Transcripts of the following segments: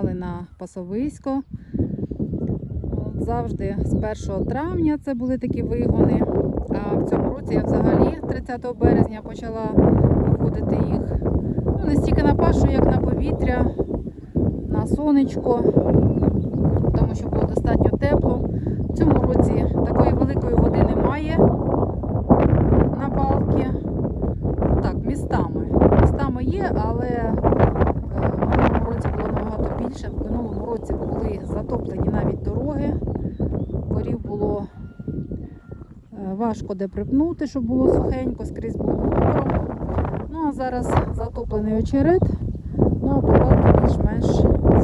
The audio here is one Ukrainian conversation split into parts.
виганяли на пасовисько. От Завжди з 1 травня це були такі вигони. А в цьому році я взагалі 30 березня почала виходити їх ну, не стільки на пашу, як на повітря, на сонечко, тому що було достатньо тепло. В цьому році такої великої води немає на балки. Ну, Так, містами. Містами є, але е, в минулому році було набагато більше. В минулому році були затоплені навіть дороги. Корів було е, важко де припнути, щоб було сухенько, скрізь було мокро. Ну а зараз затоплений очерет. Ну а побалки більш-менш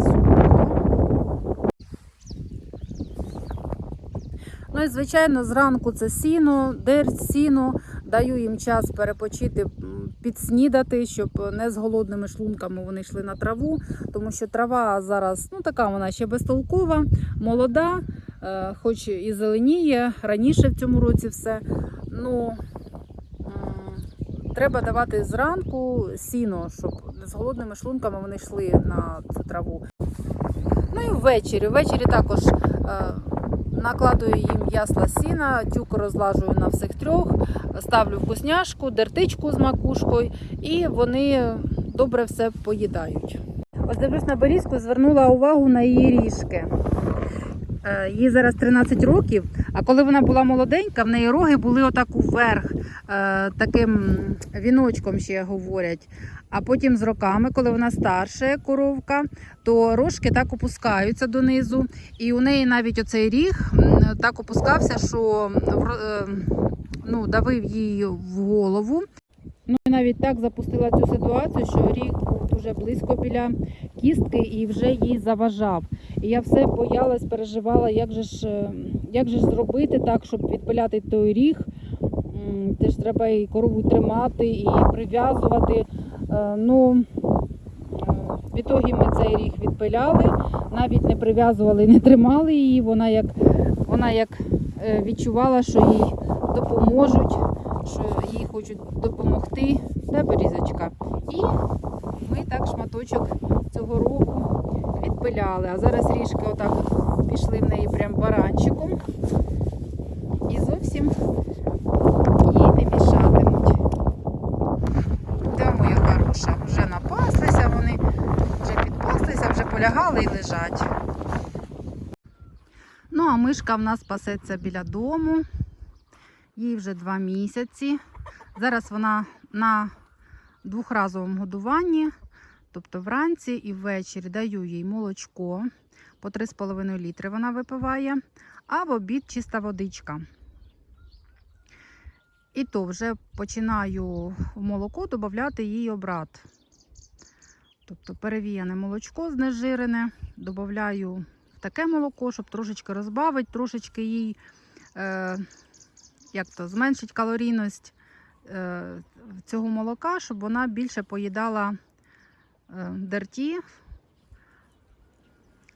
сухо. Ну і звичайно, зранку це сіно, дерць, сіно. Даю їм час перепочити, підснідати, щоб не з голодними шлунками вони йшли на траву, тому що трава зараз ну така вона ще безтолкова, молода, е, хоч і зеленіє раніше в цьому році все. Ну треба давати зранку сіно, щоб не з голодними шлунками вони йшли на цю траву. Ну і ввечері. Ввечері також. Накладую їм ясла сіна, тюк розлажую на всіх трьох, ставлю вкусняшку, дертичку з макушкою, і вони добре все поїдають. Ось дивлюсь на берізку, звернула увагу на її ріжки. Е, Їй зараз 13 років, а коли вона була молоденька, в неї роги були отак уверх, е, таким віночком ще говорять. А потім з роками, коли вона старша коровка, то рожки так опускаються донизу. І у неї навіть оцей ріг так опускався, що е, ну, давив її в голову. Ну і навіть так запустила цю ситуацію, що ріг був дуже близько біля кістки і вже їй заважав. І я все боялась, переживала, як же ж, як же ж зробити так, щоб відпиляти той ріг. Теж треба і корову тримати, і прив'язувати. Е, Ну, е, в ітогі ми цей ріг відпиляли, навіть не прив'язували, не тримали її. Вона як, вона як е, відчувала, що їй допоможуть, що їй хочуть допомогти. Де берізочка? І ми так шматочок цього рогу відпиляли. А зараз ріжки отак от пішли в неї прям баранчиком. І зовсім їй не мішатимуть. Де моя хороша? Вже напаслися вони, вже підпаслися, вже полягали і лежать. Ну, а мишка в нас пасеться біля дому. Їй вже два місяці. Зараз вона на двохразовому годуванні, тобто вранці і ввечері даю їй молочко по 3,5 літри вона випиває, а в обід чиста водичка. І то вже починаю в молоко додати їй обрат. Тобто перевіяне молочко знежирене, додаю таке молоко, щоб трошечки розбавити, трошечки їй е, як то, зменшить калорійність е, цього молока, щоб вона більше поїдала е, дерті,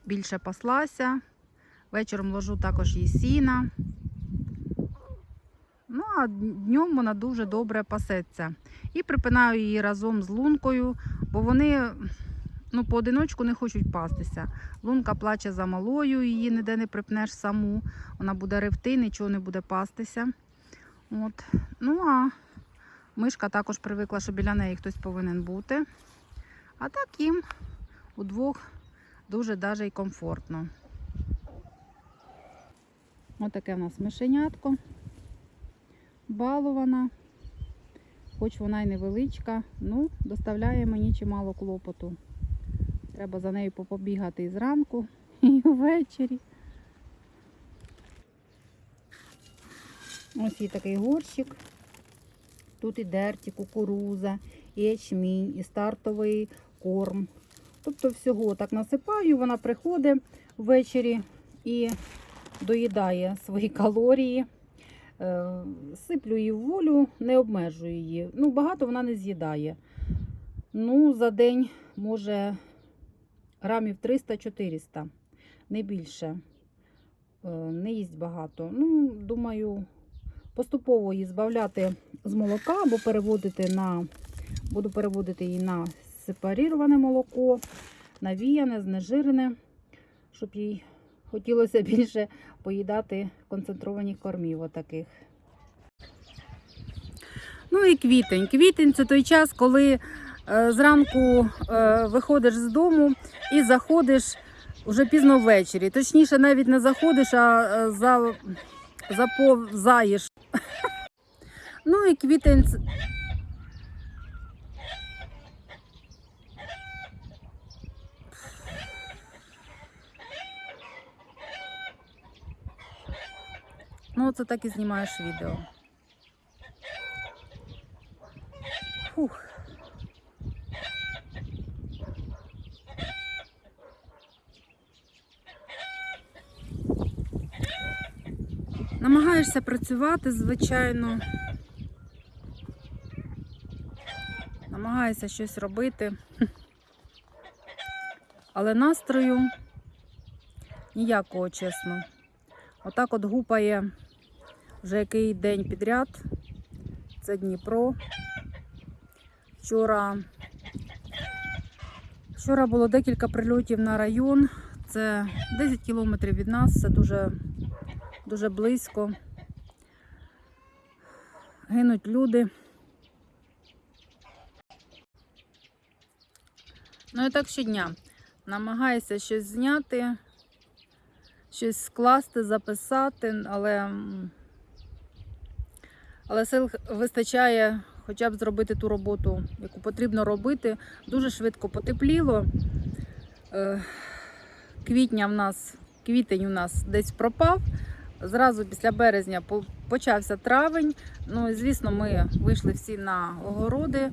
більше паслася. Вечором ложу також їй сіна. Ну, а днем вона дуже добре пасеться. І припинаю її разом з лункою, бо вони ну, поодиночку не хочуть пастися. Лунка плаче за малою, її ніде не припнеш саму. Вона буде ревти, нічого не буде пастися. От. Ну а мишка також привикла, що біля неї хтось повинен бути. А так їм удвох дуже даже й комфортно. Отаке в нас мишенятко. Балована. Хоч вона й невеличка, ну, доставляє мені чимало клопоту. Треба за нею попобігати і зранку, і ввечері. Ось є такий горщик. Тут і дерті, кукуруза, і ячмінь, і стартовий корм. Тобто всього так насипаю, вона приходить ввечері і доїдає свої калорії. Е, Сиплю її в волю, не обмежую її. Ну, багато вона не з'їдає. Ну, за день може грамів 300-400, не більше. Е, Не їсть багато. Ну, думаю, поступово її збавляти з молока або переводити на, буду переводити її на сепаріроване молоко, навіяне, знежирене, щоб їй хотілося більше поїдати концентрованих кормів отаких. Ну і квітень. Квітень це той час, коли зранку е, виходиш з дому і заходиш вже пізно ввечері. Точніше, навіть не заходиш, а е, за, заповзаєш. Ну і квітень. Ну, це так і знімаєш відео. Фух. Намагаєшся працювати, звичайно. Намагаєшся щось робити. Але настрою ніякого, чесно. Отак от гупає вже який день підряд. Це Дніпро. Вчора, вчора було декілька прильотів на район. Це 10 кілометрів від нас, це дуже, дуже близько. Гинуть люди. Ну і так щодня. Намагаюся щось зняти, щось скласти, записати, але, але сил вистачає хоча б зробити ту роботу, яку потрібно робити. Дуже швидко потепліло. Е, Квітня в нас, квітень у нас десь пропав. Зразу після березня почався травень. Ну і звісно, ми вийшли всі на огороди. Е,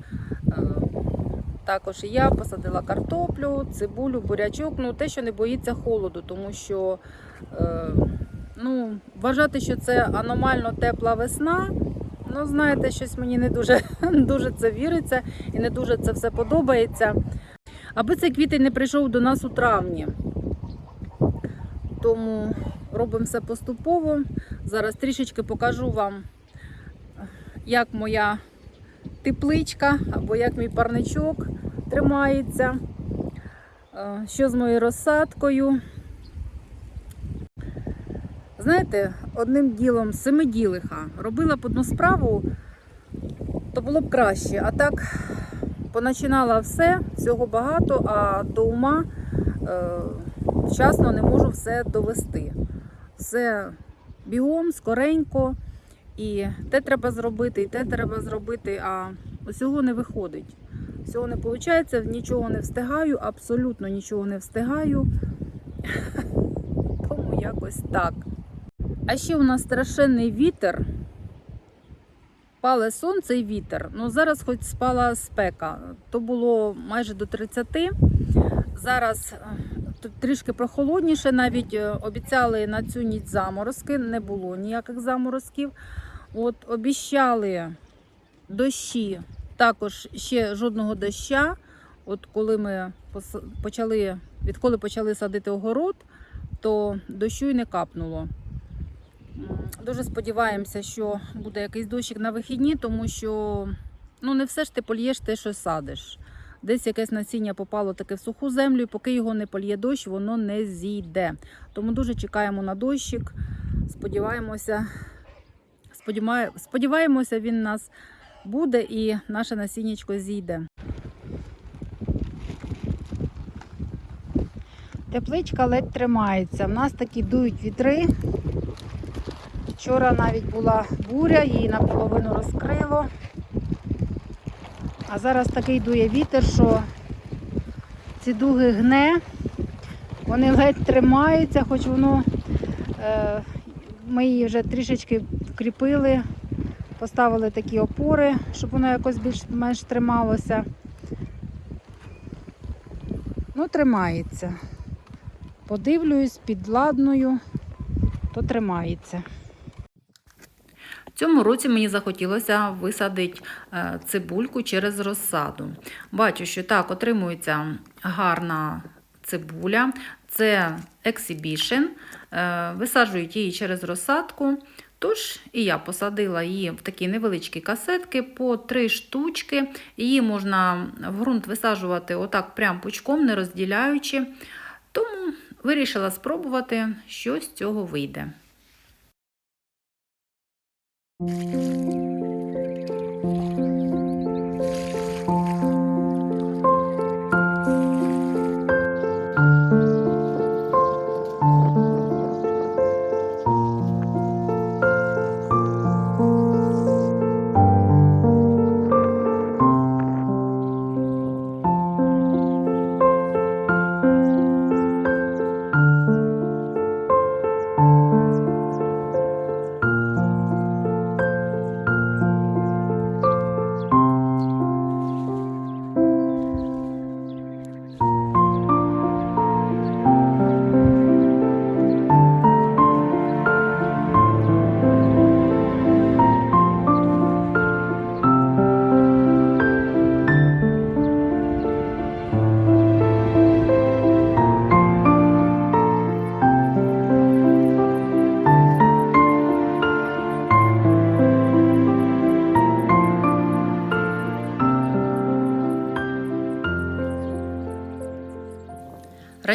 Також і я посадила картоплю, цибулю, бурячок. Ну, те, що не боїться холоду, тому що е, ну, вважати, що це аномально тепла весна. Ну, знаєте, щось мені не дуже, дуже це віриться і не дуже це все подобається. Аби цей квітень не прийшов до нас у травні. Тому робимо все поступово. Зараз трішечки покажу вам, як моя тепличка або як мій парничок тримається, е, що з моєю розсадкою. Знаєте, одним ділом семиділиха робила б одну справу, то було б краще. А так поначинала все, всього багато, а до ума е, вчасно не можу все довести. Все бігом, скоренько. І те треба зробити, і те треба зробити, а усього не виходить. Всього не виходить, нічого не встигаю, абсолютно нічого не встигаю. Тому якось так. А ще у нас страшенний вітер. Пале сонце і вітер. Ну зараз хоч спала спека. То було майже до 30. Зараз е, трішки прохолодніше. Навіть е, обіцяли на цю ніч заморозки. Не було ніяких заморозків. От обіщали дощі, також ще жодного доща. От коли ми почали, відколи почали садити огород, то дощу й не капнуло. Дуже сподіваємося, що буде якийсь дощик на вихідні, тому що ну, не все ж ти польєш те, що садиш. Десь якесь насіння попало таке в суху землю, і поки його не польє дощ, воно не зійде. Тому дуже чекаємо на дощик. Сподіваємося, сподіває- сподіваємося, він у нас буде і наше насіннячко зійде. Тепличка ледь тримається. В нас такі дують вітри. Вчора навіть була буря, її наполовину розкрило. А зараз такий дує вітер, що ці дуги гне, вони ледь тримаються, хоч воно е, ми її вже трішечки вкріпили, поставили такі опори, щоб воно якось більш-менш трималося. Ну, тримається. Подивлюсь, підладною, то тримається. В цьому році мені захотілося висадити е, цибульку через розсаду. Бачу, що так отримується гарна цибуля. Це Exhibition. Е, Висаджують її через розсадку. Тож і я посадила її в такі невеличкі касетки по три штучки. Її можна в ґрунт висаджувати отак прям пучком, не розділяючи. Тому вирішила спробувати, що з цього вийде. Música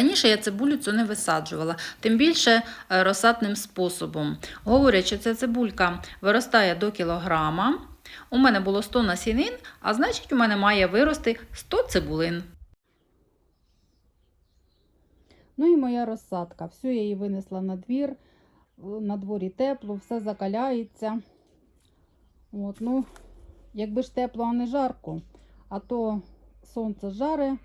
Раніше я цибулю цю не висаджувала, тим більше е, розсадним способом. Говорять, ця цибулька виростає до кілограма. У мене було 100 насінин, а значить, у мене має вирости 100 цибулин. Ну і моя розсадка. Все, я її винесла на двір. На дворі тепло, все закаляється. От, ну, якби ж тепло, а не жарко, а то сонце жаре,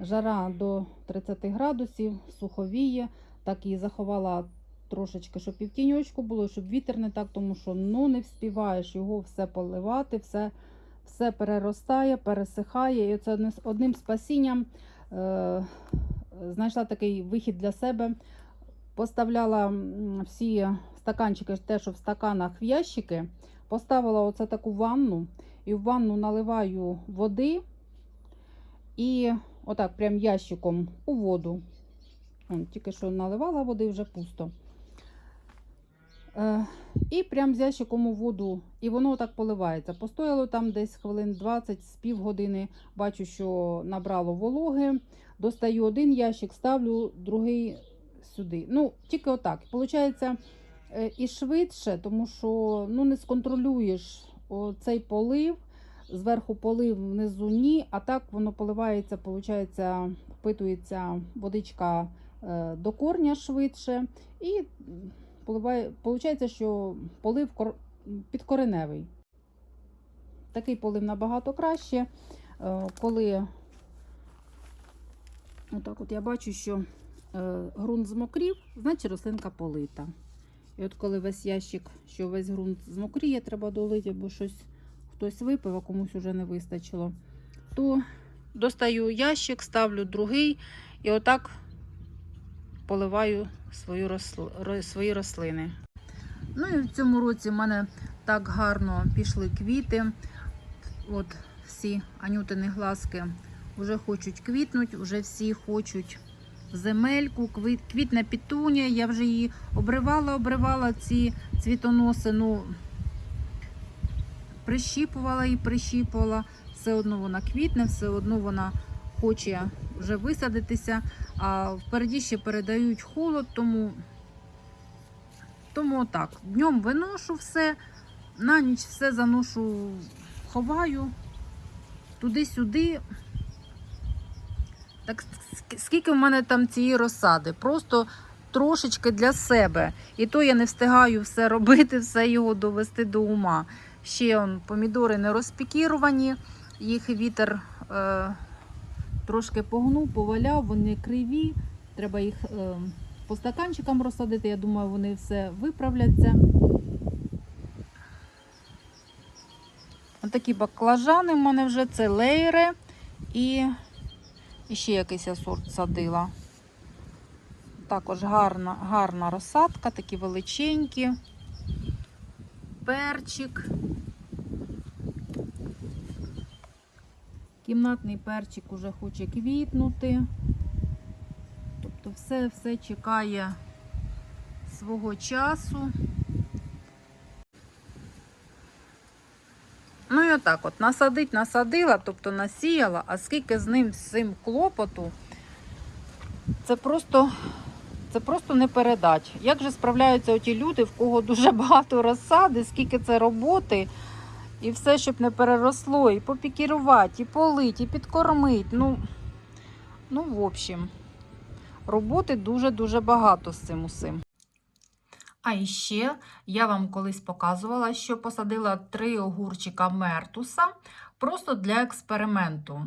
жара до 30 градусів, суховіє. Так і заховала трошечки, щоб і в тіньочку було, щоб вітер не так, тому що ну не вспіваєш його все поливати, все, все переростає, пересихає. І це одним спасінням е, знайшла такий вихід для себе. Поставляла всі стаканчики, те, що в стаканах в ящики, поставила оце таку ванну, і в ванну наливаю води і отак прям ящиком у воду. Вон, тільки що наливала води, вже пусто. Е, і прям з ящиком у воду, і воно так поливається. Постояло там десь хвилин 20 з півгодини. Бачу, що набрало вологи. Достаю один ящик, ставлю другий сюди. Ну, тільки отак. Получається е, і швидше, тому що ну, не сконтролюєш цей полив. Зверху полив, внизу ні, а так воно поливається, получається, впитується водичка е, до корня швидше. І получається, що полив кор- підкореневий. Такий полив набагато краще, е, коли отак от я бачу, що е, ґрунт змокрів, значить рослинка полита. І от коли весь ящик, що весь ґрунт змокріє, треба долити, бо щось хтось випив, а комусь уже не вистачило, то достаю ящик, ставлю другий і отак поливаю свою росл... свої рослини. Ну і в цьому році в мене так гарно пішли квіти. От всі анютини глазки вже хочуть квітнуть, вже всі хочуть земельку, квіт, квітне пітунія. Я вже її обривала, обривала ці цвітоноси. Ну, прищіпувала і прищіпувала. Все одно вона квітне, все одно вона хоче вже висадитися, а впереді ще передають холод, тому, тому так. Днем виношу все, на ніч все заношу, ховаю туди-сюди. Так скільки в мене там цієї розсади? Просто трошечки для себе. І то я не встигаю все робити, все його довести до ума. Ще помідори не розпікіровані, їх вітер е, трошки погнув, поваляв, вони криві. Треба їх е, по стаканчикам розсадити. Я думаю, вони все виправляться. Отакі баклажани в мене вже це лейри і, і ще якийсь я сорт садила. Також гарна, гарна розсадка, такі величенькі перчик. Кімнатний перчик уже хоче квітнути. Тобто все все чекає свого часу. Ну і отак от насадить, насадила, тобто насіяла, а скільки з ним з цим клопоту, це просто це просто не передать. Як же справляються оті люди, в кого дуже багато розсади, скільки це роботи, і все, щоб не переросло, і попікірувати, і полить, і підкормить. Ну, ну в общем, роботи дуже-дуже багато з цим усім. А іще я вам колись показувала, що посадила три огурчика мертуса просто для експерименту.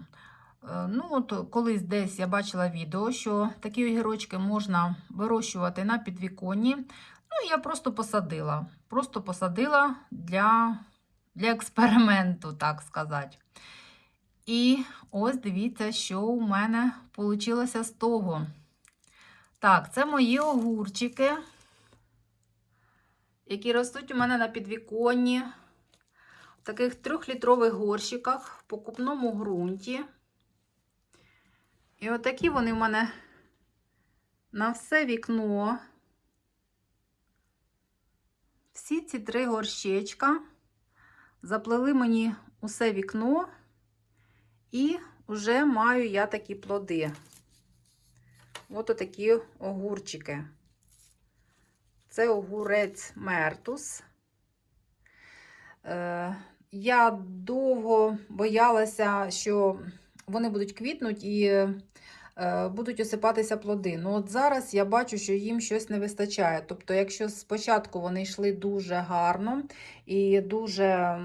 Е, Ну, от колись десь я бачила відео, що такі огірочки можна вирощувати на підвіконні. Ну, я просто посадила. Просто посадила для, для експерименту, так сказати. І ось дивіться, що у мене вийшло з того. Так, це мої огурчики які ростуть у мене на підвіконні, в таких трьохлітрових горщиках в покупному ґрунті. І отакі вони в мене на все вікно. Всі ці три горщечка заплели мені усе вікно, і вже маю я такі плоди. От отакі огурчики. Це огурець Мертус. Е, я довго боялася, що вони будуть квітнуть і е, будуть осипатися плоди. Ну, от зараз я бачу, що їм щось не вистачає. Тобто, якщо спочатку вони йшли дуже гарно і дуже.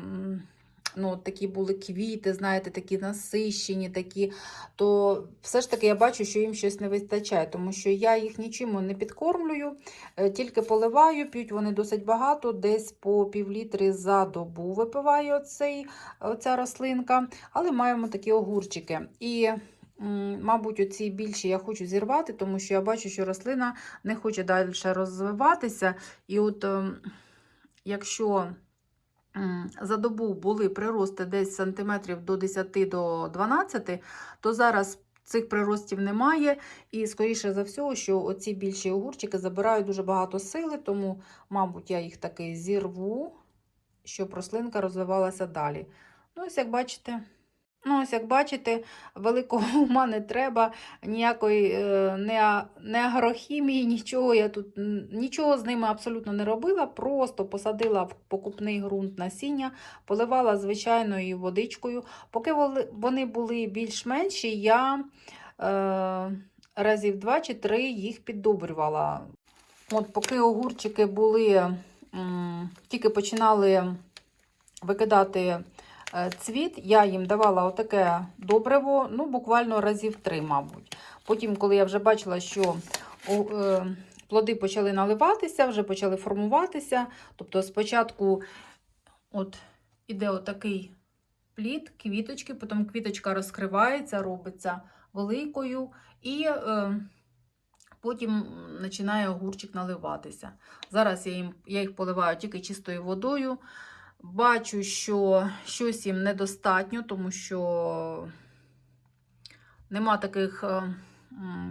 Ну, такі були квіти, знаєте, такі насищені, такі, то все ж таки я бачу, що їм щось не вистачає, тому що я їх нічим не підкормлюю, е, тільки поливаю, п'ють вони досить багато, десь по півлітри за добу випиває оцей, оця рослинка, але маємо такі огурчики. І, мабуть, оці більші я хочу зірвати, тому що я бачу, що рослина не хоче далі розвиватися. І от ем, якщо за добу були прирости десь сантиметрів до 10 до 12, то зараз цих приростів немає. І, скоріше за все, що оці більші огурчики забирають дуже багато сили, тому, мабуть, я їх таки зірву, щоб рослинка розвивалася далі. Ну, ось як бачите. Ну, ось як бачите, великого ума не треба, ніякої е, не, не нічого я тут нічого з ними абсолютно не робила. Просто посадила в покупний ґрунт насіння, поливала звичайною водичкою. Поки вони були більш менші, я е, разів два чи три їх піддобрювала. От поки огурчики були, тільки починали викидати цвіт, я їм давала отаке добриво, ну, буквально разів три, мабуть. Потім, коли я вже бачила, що е, плоди почали наливатися, вже почали формуватися. Тобто спочатку от іде отакий плід, квіточки, потім квіточка розкривається, робиться великою, і е, потім починає огурчик наливатися. Зараз я, їм, я їх поливаю тільки чистою водою. Бачу, що щось їм недостатньо, тому що нема таких, е,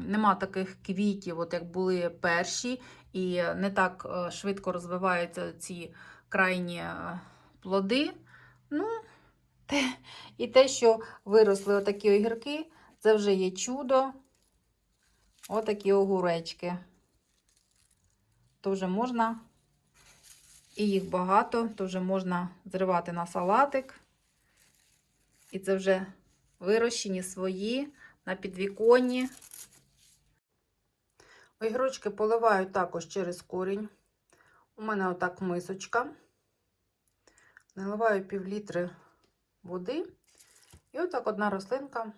нема таких квітів, от як були перші, і не так е, швидко розвиваються ці крайні е, плоди. Ну, те, і те, що виросли отакі огірки, це вже є чудо. Отакі огуречки. То вже можна і їх багато, то вже можна зривати на салатик. І це вже вирощені свої на підвіконні. Огірочки поливаю також через корінь. У мене отак мисочка. Наливаю пів літри води. І отак одна рослинка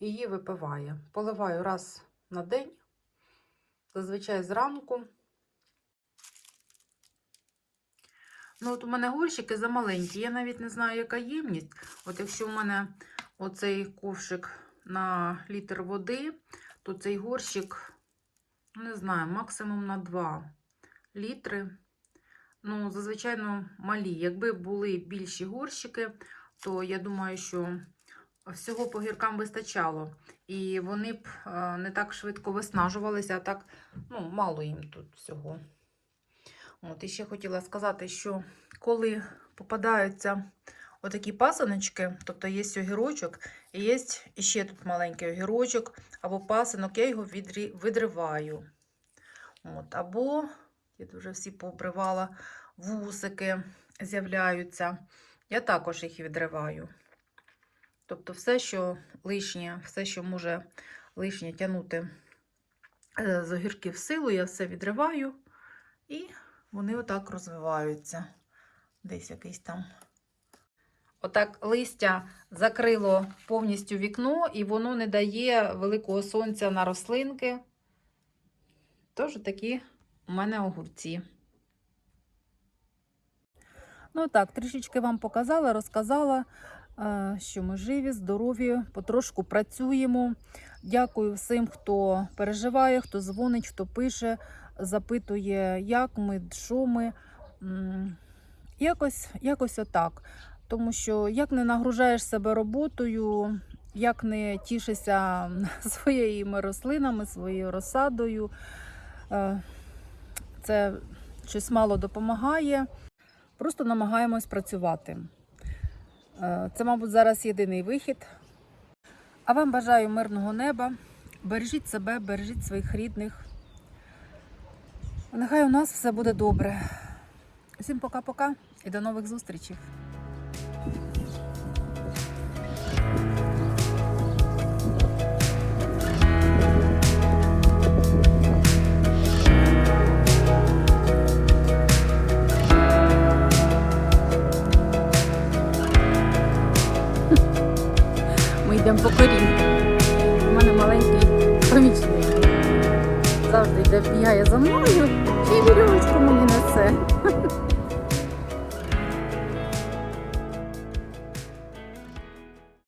її випиває. Поливаю раз на день, зазвичай зранку. Ну, от у мене горщики замаленькі. Я навіть не знаю, яка ємність. От якщо у мене оцей ковшик на літр води, то цей горщик, ну, не знаю, максимум на 2 літри. Ну, зазвичай ну, малі. Якби були більші горщики, то я думаю, що всього по гіркам вистачало. І вони б е, не так швидко виснажувалися, а так, ну, мало їм тут всього. От, і ще хотіла сказати, що коли попадаються отакі пасаночки, тобто є огірочок, і є ще тут маленький огірочок або пасинок, я його відрі... видриваю. От, або, я тут вже всі пообривала, вусики з'являються. Я також їх відриваю. Тобто все, що лишнє, все, що може лишнє тягнути е, з огірків силу, я все відриваю, і вони отак розвиваються. Десь якийсь там. Отак листя закрило повністю вікно, і воно не дає великого сонця на рослинки. Тож такі у мене огурці. Ну так, трішечки вам показала, розказала, е, що ми живі, здорові, потрошку працюємо. Дякую всім, хто переживає, хто дзвонить, хто пише, запитує, як ми, що ми. Якось, якось отак. Тому що як не нагружаєш себе роботою, як не тішишся своїми рослинами, своєю розсадою, е, це щось мало допомагає. Просто намагаємось працювати. Е, Це, мабуть, зараз єдиний вихід. А вам бажаю мирного неба. Бережіть себе, бережіть своїх рідних. Нехай у нас все буде добре. Всім пока-пока і до нових зустрічей. Ми йдемо по корінь. Завжди йде бігає за мною і вірьовочку мені несе.